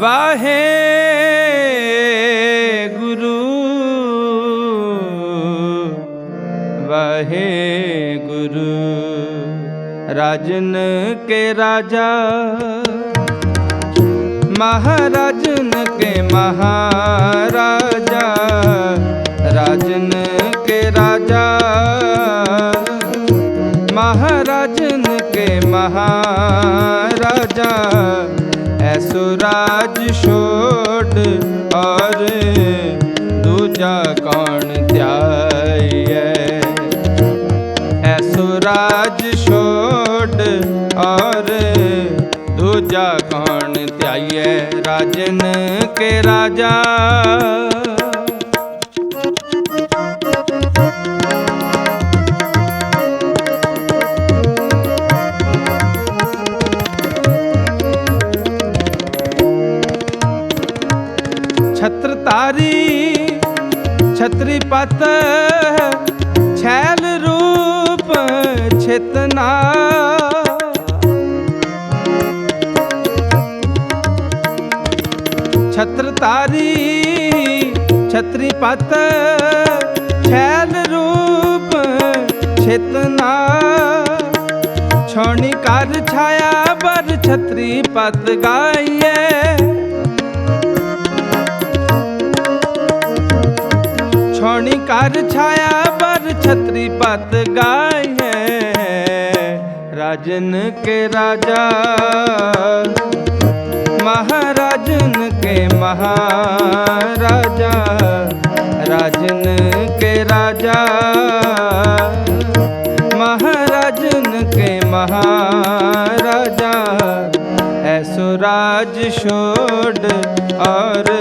ਵਾਹੇ ਗੁਰੂ ਵਾਹੇ ਗੁਰੂ ਰਾਜਨ ਕੇ ਰਾਜਾ ਮਹਾਰਾਜਨ ਕੇ ਮਹਾਰਾਜਾ, ਰਾਜਨ ਕੇ ਰਾਜਾ ਮਹਾਰਾਜਨ ਕੇ ਮਹਾਰਾਜਾ ਸੁਰਾਜ ਛੋਟ ਔਰ ਦੂਜਾ ਕੌਣ ਧਿਆਈਐ? ਐ ਸੁਰਾਜ ਛੋੜ ਔਰ ਦੂਜਾ ਕੌਣ ਧਿਆਈਐ? ਰਾਜਨ ਕੇ ਰਾਜਾ। ਪਤ ਛੈਲ ਰੂਪ ਛਿਤਨਾ ਛਤਰ ਤਾਰੀ, ਛਤਰੀ ਪਤ ਛੈਲ ਰੂਪ ਛਿਤਨਾ ਛੋਣੀ ਕਰ ਛਾਇਆ ਬਰ ਛਤਰੀ ਪਤ ਗਾਈਏ। छौनी कार छाया पर छतरी पत गाय है। राजन के राजा, महाराजन के महाराजा, राजन के राजा, महाराजन के महाराजा, ऐसो राज छोड़ और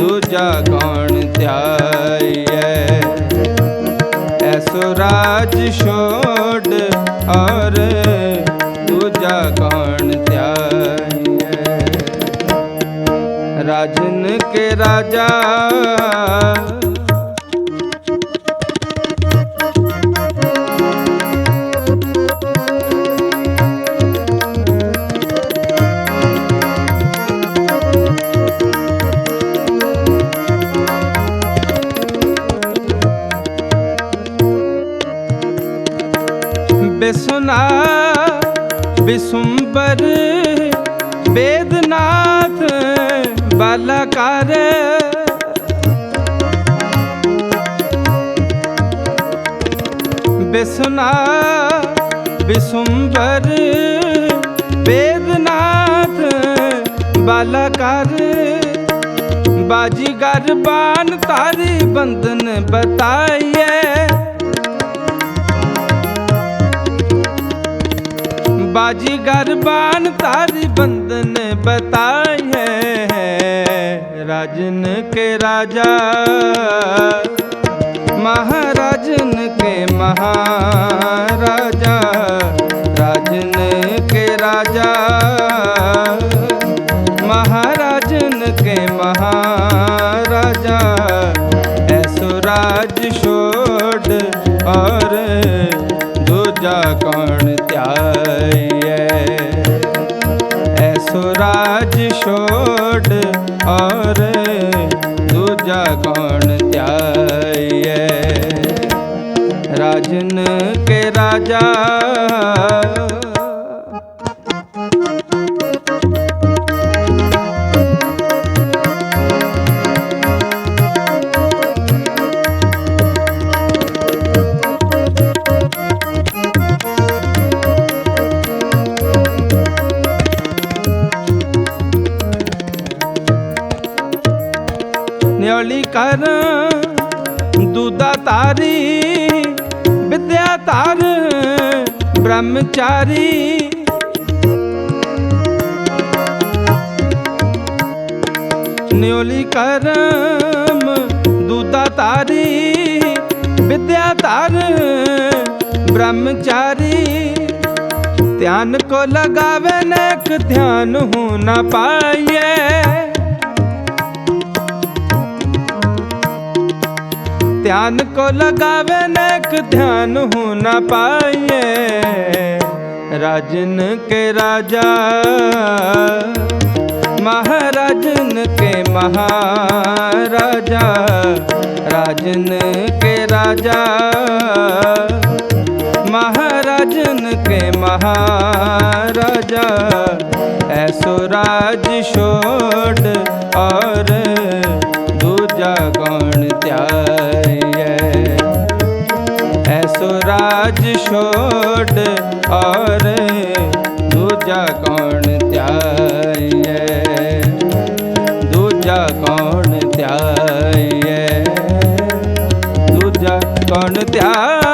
ਦੂਜਾ ਕੌਣ ਧਿਆਈਐ? ਐਸੋ ਰਾਜ ਛੋੜ ਔਰ ਦੂਜਾ ਕੌਣ ਧਿਆਈਐ? ਰਾਜਨ ਕੇ ਰਾਜਾ ਵਿਸੁੰਬਰ ਬੇਦਨਾਥ ਬਲਕਾਰ ਬਿਸਨਾ ਵਿਸੁੰਬਰ ਬੇਦਨਾਥ ਬਲਕਾਰ ਬਾਜੀਗਰ ਬਾਨ ਤਾਰੀ ਬੰਦਨ ਬਤਾਈ। बाजीगर बान तारी बंधन बताए राजन के राजा महाराजन के महाराजा राजन के राजा महाराजन के महाराजा ऐसो राज छोड़ और दूजा कौन ਸੁਰਾਜ ਛੋੜ ਔਰ ਦੂਜਾ ਕੌਣ ਧਿਆਈਐ? ਰਾਜਨ ਕੇ ਰਾਜਾ ਧਰ ਦੁਦਾ ਧਾਰੀ, ਵਿਦਿਆ ਧਰ, ਬ੍ਰਹਮਚਾਰੀ। ਨਿਉਲੀ ਕਰਮ, ਦੁਦਾ ਤਾਰੀ ਵਿਦਿਆ ਧਰ, ਬ੍ਰਹਮਚਾਰੀ। ਧਿਆਨ ਕੋ ਲਗਾਵੇ ਇੱਕ ਧਿਆਨ ਹੋ ਨਾ ਪਾਈਏ। ध्यान को लगावे नेक ध्यान हो न पाइए राजन के राजा महाराजन के महाराजा राजन के राजा महाराजन के महाराजा ऐसो राज छोड़ और ਰਾਜ ਛੋੜ ਔਰ ਦੂਜਾ ਕੌਣ ਧਿਆਈਐ? ਦੂਜਾ ਕੌਣ ਧਿਆਈਐ? ਦੂਜਾ ਕੌਣ ਧਿਆਈਐ?